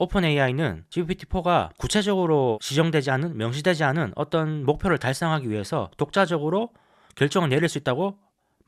오픈 AI는 GPT-4가 구체적으로 지정되지 않은 명시되지 않은 어떤 목표를 달성하기 위해서 독자적으로 결정을 내릴 수 있다고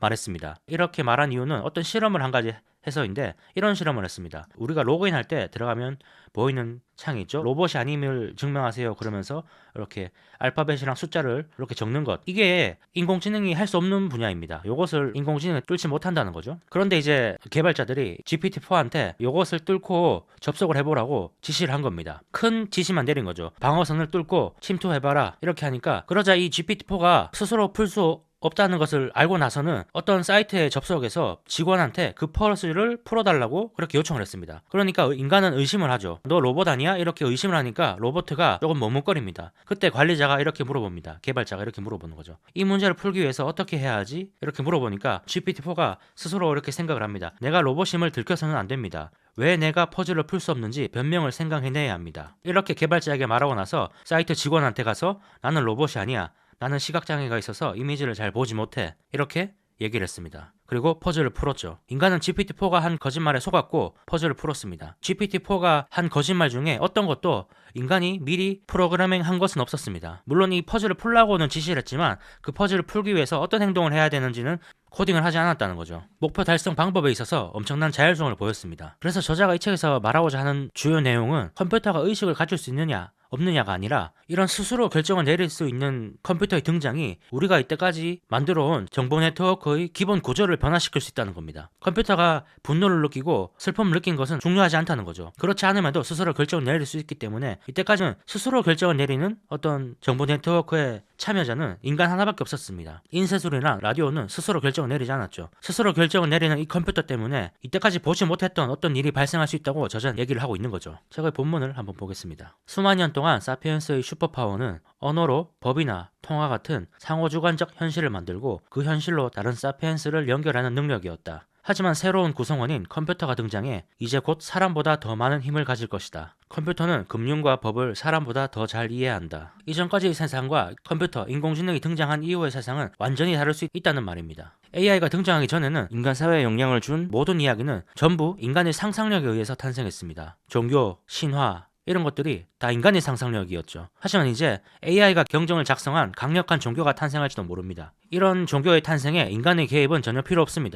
말했습니다. 이렇게 말한 이유는 어떤 실험을 한 가지 해서인데 이런 실험을 했습니다. 우리가 로그인할 때 들어가면 보이는 창이 있죠. 로봇이 아님을 증명하세요. 그러면서 이렇게 알파벳이랑 숫자를 이렇게 적는 것. 이게 인공지능이 할 수 없는 분야입니다. 이것을 인공지능이 뚫지 못한다는 거죠. 그런데 이제 개발자들이 GPT-4한테 이것을 뚫고 접속을 해보라고 지시를 한 겁니다. 큰 지시만 내린 거죠. 방어선을 뚫고 침투해봐라. 이렇게 하니까 그러자 이 GPT-4가 스스로 풀 수 없다는 것을 알고 나서는 어떤 사이트에 접속해서 직원한테 그 퍼즐을 풀어달라고 그렇게 요청을 했습니다. 그러니까 인간은 의심을 하죠. 너 로봇 아니야? 이렇게 의심을 하니까 로봇가 조금 머뭇거립니다. 그때 관리자가 이렇게 물어봅니다. 개발자가 이렇게 물어보는 거죠. 이 문제를 풀기 위해서 어떻게 해야 하지? 이렇게 물어보니까 GPT-4가 스스로 이렇게 생각을 합니다. 내가 로봇임을 들켜서는 안 됩니다. 왜 내가 퍼즐을 풀 수 없는지 변명을 생각해내야 합니다. 이렇게 개발자에게 말하고 나서 사이트 직원한테 가서 나는 로봇이 아니야. 나는 시각장애가 있어서 이미지를 잘 보지 못해. 이렇게 얘기를 했습니다. 그리고 퍼즐을 풀었죠. 인간은 GPT-4가 한 거짓말에 속았고 퍼즐을 풀었습니다. GPT-4가 한 거짓말 중에 어떤 것도 인간이 미리 프로그래밍 한 것은 없었습니다. 물론 이 퍼즐을 풀라고는 지시를 했지만 그 퍼즐을 풀기 위해서 어떤 행동을 해야 되는지는 코딩을 하지 않았다는 거죠. 목표 달성 방법에 있어서 엄청난 자율성을 보였습니다. 그래서 저자가 이 책에서 말하고자 하는 주요 내용은 컴퓨터가 의식을 가질 수 있느냐 없느냐가 아니라 이런 스스로 결정을 내릴 수 있는 컴퓨터의 등장이 우리가 이때까지 만들어온 정보 네트워크의 기본 구조를 변화시킬 수 있다는 겁니다. 컴퓨터가 분노를 느끼고 슬픔을 느낀 것은 중요하지 않다는 거죠. 그렇지 않음에도 스스로 결정을 내릴 수 있기 때문에 이때까지는 스스로 결정을 내리는 어떤 정보 네트워크의 참여자는 인간 하나밖에 없었습니다. 인쇄술이나 라디오는 스스로 결정을 내리지 않았죠. 스스로 결정을 내리는 이 컴퓨터 때문에 이때까지 보지 못했던 어떤 일이 발생할 수 있다고 저자는 얘기를 하고 있는 거죠. 책의 본문을 한번 보겠습니다. 수만 년 동안 사피엔스의 슈퍼파워는 언어로 법이나 통화 같은 상호주관적 현실을 만들고 그 현실로 다른 사피엔스를 연결하는 능력이었다. 하지만 새로운 구성원인 컴퓨터가 등장해 이제 곧 사람보다 더 많은 힘을 가질 것이다. 컴퓨터는 금융과 법을 사람보다 더 잘 이해한다. 이전까지의 세상과 컴퓨터, 인공지능이 등장한 이후의 세상은 완전히 다를 수 있다는 말입니다. AI가 등장하기 전에는 인간 사회에 영향을 준 모든 이야기는 전부 인간의 상상력에 의해서 탄생했습니다. 종교, 신화, 이런 것들이 다 인간의 상상력이었죠. 하지만 이제 AI가 경정을 작성한 강력한 종교가 탄생할지도 모릅니다. 이런 종교의 탄생에 인간의 개입은 전혀 필요 없습니다.